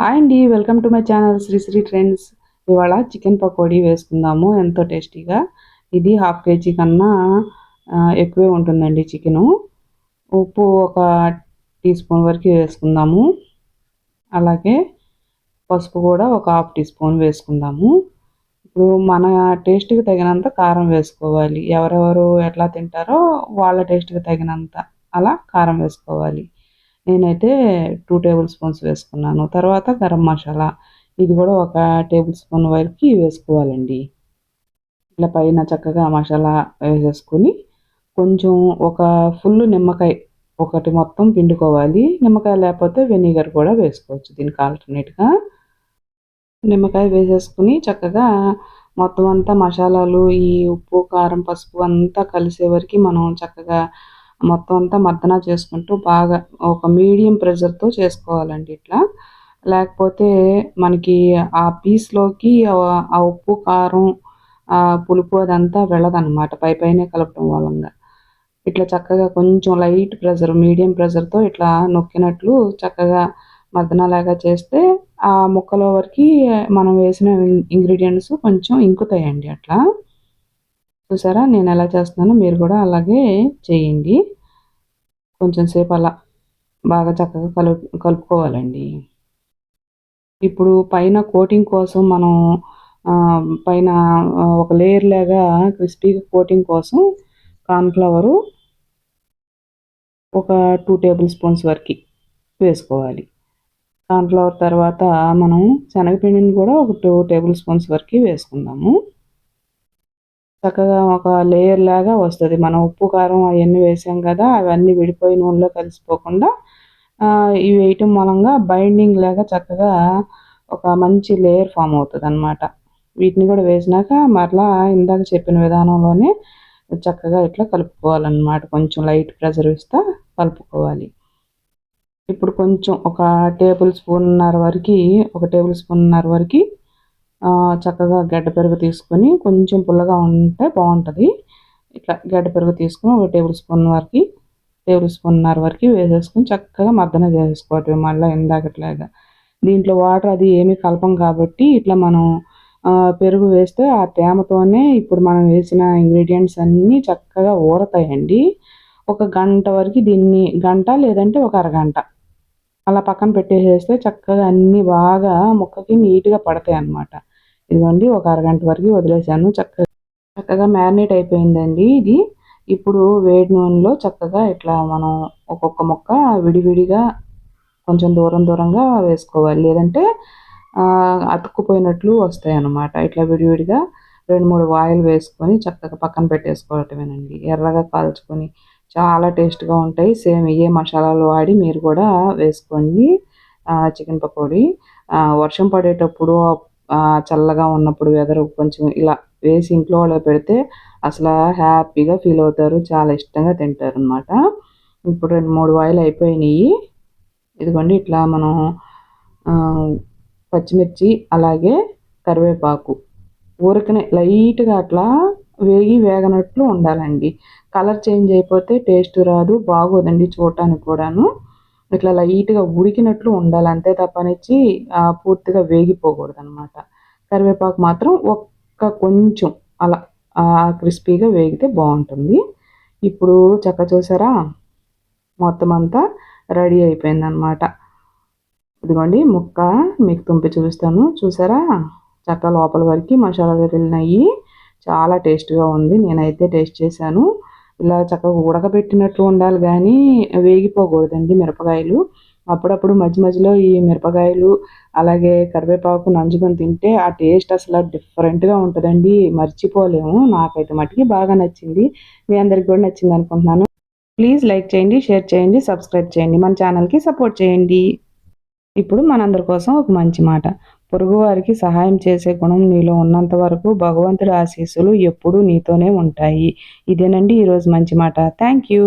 Hi అండి welcome to my channel Sri Sri Trends. ఇవాళ chicken pakodi వేసుకుందాము ఎంతో టేస్టీగా. ఇది హాఫ్ కేజీ కన్నా ఎక్కువే ఉంటుందండి చికెను. ఉప్పు ఒక టీ స్పూన్ వరకు వేసుకుందాము. అలాగే పసుపు కూడా ఒక హాఫ్ టీ స్పూన్ వేసుకుందాము. ఇప్పుడు మన టేస్ట్కి తగినంత కారం వేసుకోవాలి. ఎవరెవరు ఎట్లా తింటారో వాళ్ళ టేస్ట్కి తగినంత అలా కారం వేసుకోవాలి. నేనైతే టూ టేబుల్ స్పూన్స్ వేసుకున్నాను. తర్వాత గరం మసాలా. ఇది కూడా ఒక టేబుల్ స్పూన్ వరకు వేసుకోవాలండి. ఇలా పైన చక్కగా మసాలా వేసేసుకొని కొంచెం ఒక ఫుల్ నిమ్మకాయ ఒకటి మొత్తం పిండుకోవాలి. నిమ్మకాయ లేకపోతే వెనిగర్ కూడా వేసుకోవచ్చు. దీనికి ఆల్టర్నేట్గా నిమ్మకాయ వేసేసుకుని చక్కగా మొత్తం అంతా మసాలాలు ఈ ఉప్పు కారం పసుపు అంతా కలిసే వరకు మనం చక్కగా మొత్తం అంతా మర్దన చేసుకుంటూ బాగా ఒక మీడియం ప్రెషర్తో చేసుకోవాలండి ఇట్లా. లేకపోతే మనకి ఆ పీస్లోకి ఆ ఉప్పు కారం ఆ పులుపు అదంతా వెళ్ళదన్నమాట. పై పైనే కలపడం వలన ఇట్లా చక్కగా కొంచెం లైట్ ప్రెషర్ మీడియం ప్రెషర్తో ఇట్లా నొక్కినట్లు చక్కగా మర్దనలాగా చేస్తే ఆ ముక్కలో వరకు మనం వేసిన ఇంగ్రీడియంట్స్ కొంచెం ఇంకుతాయండి అట్లా. చూసారా? నేను ఎలా చేస్తున్నానో మీరు కూడా అలాగే చేయండి. కొంచెం సేపు అలా బాగా చక్కగా కలుపు కలుపుకోవాలండి. ఇప్పుడు పైన కోటింగ్ కోసం మనం పైన ఒక లేయర్ లాగా క్రిస్పీగా కోటింగ్ కోసం కార్న్ఫ్లవరు ఒక టూ టేబుల్ స్పూన్స్ వరకు వేసుకోవాలి. కార్న్ఫ్లవర్ తర్వాత మనం శనగపిండిని కూడా ఒక టూ టేబుల్ స్పూన్స్ వరకు వేసుకుందాము. చక్కగా ఒక లేయర్ లాగా వస్తుంది. మనం ఉప్పు కారం అవన్నీ వేసాం కదా అవన్నీ విడిపోయి నూనెలో కలిసిపోకుండా ఇవి వేయటం మూలంగా బైండింగ్ లాగా చక్కగా ఒక మంచి లేయర్ ఫామ్ అవుతుంది అనమాట వీటిని కూడా వేసినాక మరలా ఇందాక చెప్పిన విధానంలోనే చక్కగా ఇట్లా కలుపుకోవాలన్నమాట. కొంచెం లైట్ ప్రెషర్ ఇస్తా కలుపుకోవాలి. ఇప్పుడు కొంచెం ఒక టేబుల్ స్పూన్నర వరకు ఒక టేబుల్ స్పూన్నర వరకు చక్కగా గడ్డ పెరుగు తీసుకొని కొంచెం పుల్లగా ఉంటే బాగుంటుంది. ఇట్లా గడ్డ పెరుగు తీసుకుని ఒక టేబుల్ స్పూన్ వరకు టేబుల్ స్పూన్నర వరకు వేసేసుకొని చక్కగా మర్దన చేసుకోవటం మళ్ళీ ఇందాకట్లాగా. దీంట్లో వాటర్ అది ఏమీ కలపం కాబట్టి ఇట్లా మనం పెరుగు వేస్తే ఆ తేమతోనే ఇప్పుడు మనం వేసిన ఇంగ్రీడియంట్స్ అన్నీ చక్కగా ఊరతాయండి. ఒక గంట వరకు దీన్ని గంట లేదంటే ఒక అరగంట. అలా పక్కన పెట్టేసేస్తే చక్కగా అన్నీ బాగా ముక్కకి నీట్గా పడతాయి అన్నమాట ఇదిగోండి ఒక అరగంట వరకు వదిలేసాను చక్కగా చక్కగా మ్యారినేట్ అయిపోయిందండి ఇది. ఇప్పుడు వేడి నూనెలో చక్కగా ఇట్లా మనం ఒక్కొక్క ముక్క విడివిడిగా కొంచెం దూరం దూరంగా వేసుకోవాలి. లేదంటే అతుక్కుపోయినట్లు వస్తాయి అన్నమాట ఇట్లా విడివిడిగా రెండు మూడు వాయిల్ వేసుకొని చక్కగా పక్కన పెట్టేసుకోవటమేనండి. ఎర్రగా కాల్చుకొని చాలా టేస్ట్గా ఉంటాయి. సేమ్ ఇవే మసాలాలు వాడి మీరు కూడా వేసుకోండి. చికెన్ పకోడీ. వర్షం పడేటప్పుడు చల్లగా ఉన్నప్పుడు వెదర్ కొంచెం ఇలా వేసి ఇంట్లో వాళ్ళకి పెడితే అసలు హ్యాపీగా ఫీల్ అవుతారు చాలా ఇష్టంగా తింటారు అనమాట ఇప్పుడు రెండు మూడు వాయిలు అయిపోయినాయి. ఇదిగోండి ఇట్లా మనం పచ్చిమిర్చి అలాగే కరివేపాకు ఊరికనే లైట్గా అట్లా వేగి వేగనట్లు ఉండాలండి. కలర్ చేంజ్ అయిపోతే టేస్ట్ రాదు బాగోదండి చూడటానికి కూడాను. ఇట్లా లైట్గా ఉడికినట్లు ఉండాలి. అంతే తప్పనిచ్చి పూర్తిగా వేగిపోకూడదు అనమాట కరివేపాకు మాత్రం ఒక్క కొంచెం అలా క్రిస్పీగా వేగితే బాగుంటుంది. ఇప్పుడు చక్క చూసారా? మొత్తం అంతా రెడీ అయిపోయింది అనమాట ఇదిగోండి ముక్క మీకు తుంపి చూపిస్తాను. చూసారా? చక్క లోపల వరకు మసాలాలు వెళ్ళినాయి చాలా టేస్ట్గా ఉంది. నేనైతే టేస్ట్ చేశాను. ఇలా చక్కగా ఉడకబెట్టినట్లు ఉండాలి కానీ వేగిపోకూడదండి మిరపకాయలు. అప్పుడప్పుడు మధ్య మధ్యలో ఈ మిరపకాయలు అలాగే కరివేపాకు నంజుకొని తింటే ఆ టేస్ట్ అసలు డిఫరెంట్గా ఉంటుందండి. మర్చిపోలేము. నాకైతే మటుకి బాగా నచ్చింది. మీ అందరికి కూడా నచ్చింది అనుకుంటున్నాను. ప్లీజ్ లైక్ చేయండి షేర్ చేయండి సబ్స్క్రైబ్ చేయండి. మన ఛానల్కి సపోర్ట్ చేయండి. ఇప్పుడు మనందరి కోసం ఒక మంచి మాట. పొరుగువారికి సహాయం చేసే గుణం నీలో ఉన్నంత వరకు భగవంతుడి ఆశీస్సులు ఎప్పుడూ నీతోనే ఉంటాయి. ఇదేనండి ఈరోజు మంచి మాట. Thank you